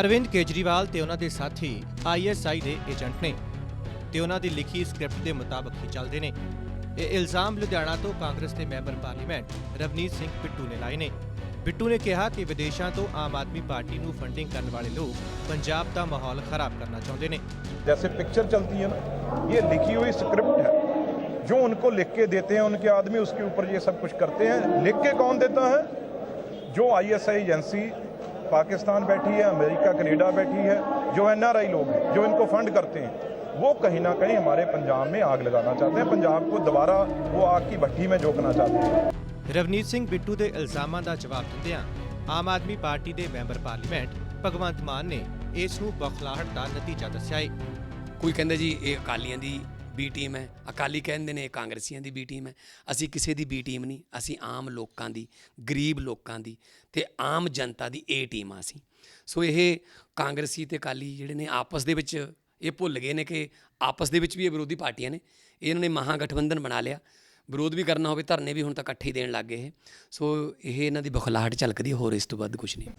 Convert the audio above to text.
ਅਰਵਿੰਦ ਕੇਜਰੀਵਾਲ ਤੇ ਉਹਨਾਂ ਦੇ ਸਾਥੀ ਆਈਐਸਆਈ ਦੇ ਏਜੰਟ ਨੇ ਤੇ ਉਹਨਾਂ ਦੀ ਲਿਖੀ ਸਕ੍ਰਿਪਟ ਦੇ ਮੁਤਾਬਕ ਹੀ ਚੱਲਦੇ ਨੇ ਇਹ ਇਲਜ਼ਾਮ ਲੁਧਿਆਣਾ ਤੋਂ ਕਾਂਗਰਸ ਦੇ ਮੈਂਬਰ ਪਾਰਲੀਮੈਂਟ ਰਵਨੀਤ ਸਿੰਘ ਬਿੱਟੂ ਨੇ ਲਾਏ ਨੇ ਬਿੱਟੂ ਨੇ ਕਿਹਾ ਕਿ ਵਿਦੇਸ਼ਾਂ ਤੋਂ ਆਮ ਆਦਮੀ ਪਾਰਟੀ ਨੂੰ ਫੰਡਿੰਗ ਕਰਨ ਵਾਲੇ ਲੋਕ ਪੰਜਾਬ ਦਾ ਮਾਹੌਲ ਖਰਾਬ ਕਰਨਾ ਚਾਹੁੰਦੇ ਨੇ जैसे पिक्चर चलती है ना ये लिखी हुई स्क्रिप्ट है जो उनको लिख के देते हैं उनके आदमी उसके ऊपर ये सब कुछ करते हैं लिख के कौन देता है जो आईएसआई एजेंसी पाकिस्तान बैठी है अमेरिका कनेडा बैठी है जो एनआरआई लोग हैं जो इनको फंड करते हैं वो कहीं ना कहीं हमारे पंजाब में आग लगाना चाहते हैं पंजाब को दोबारा वो आग की भट्टी में झोंकना चाहते हैं ਰਵਨੀਤ ਸਿੰਘ ਬਿੱਟੂ ਦੇ ਇਲਜ਼ਾਮਾਂ ਦਾ ਜਵਾਬ ਦਿੰਦਿਆਂ ਆਮ ਆਦਮੀ ਪਾਰਟੀ ਦੇ ਮੈਂਬਰ ਪਾਰਲੀਮੈਂਟ ਭਗਵੰਤ ਮਾਨ ਨੇ ਇਸ ਨੂੰ ਬਖਲਾਹਟ ਦਾ ਨਤੀਜਾ ਦੱਸਿਆ ਹੈ ਕੋਈ ਕਹਿੰਦਾ ਜੀ ਇਹ ਅਕਾਲੀਆਂ ਦੀ ਬੀ ਟੀਮ ਹੈ, ਅਕਾਲੀ ਕਹਿੰਦੇ ਨੇ ਇਹ ਕਾਂਗਰਸੀਆਂ ਦੀ ਬੀ ਟੀਮ ਹੈ। ਅਸੀਂ ਕਿਸੇ ਦੀ ਬੀ ਟੀਮ ਨਹੀਂ, ਅਸੀਂ ਆਮ ਲੋਕਾਂ ਦੀ, ਗਰੀਬ ਲੋਕਾਂ ਦੀ ਤੇ ਆਮ ਜਨਤਾ ਦੀ ਏ ਟੀਮ ਆ ਅਸੀਂ। ਸੋ ਇਹ ਕਾਂਗਰਸੀ ਤੇ ਅਕਾਲੀ ਜਿਹੜੇ ਨੇ ਆਪਸ ਦੇ ਵਿੱਚ ਇਹ ਭੁੱਲ ਗਏ ਨੇ ਕਿ ਆਪਸ ਦੇ ਵਿੱਚ ਵੀ ਇਹ ਵਿਰੋਧੀ ਪਾਰਟੀਆਂ ਨੇ। ਇਹਨਾਂ ਨੇ ਮਹਾ ਗਠਬੰਧਨ ਬਣਾ ਲਿਆ। ਵਿਰੋਧ ਵੀ ਕਰਨਾ ਹੋਵੇ, ਧਰਨੇ ਵੀ ਹੁਣ ਤਾਂ ਇਕੱਠੇ ਹੀ ਦੇਣ ਲੱਗ ਗਏ ਇਹ। ਸੋ ਇਹ ਇਹਨਾਂ ਦੀ ਬਖਲਾਹਟ ਝਲਕਦੀ ਹੋਰ ਇਸ ਤੋਂ ਵੱਧ ਕੁਝ ਨਹੀਂ।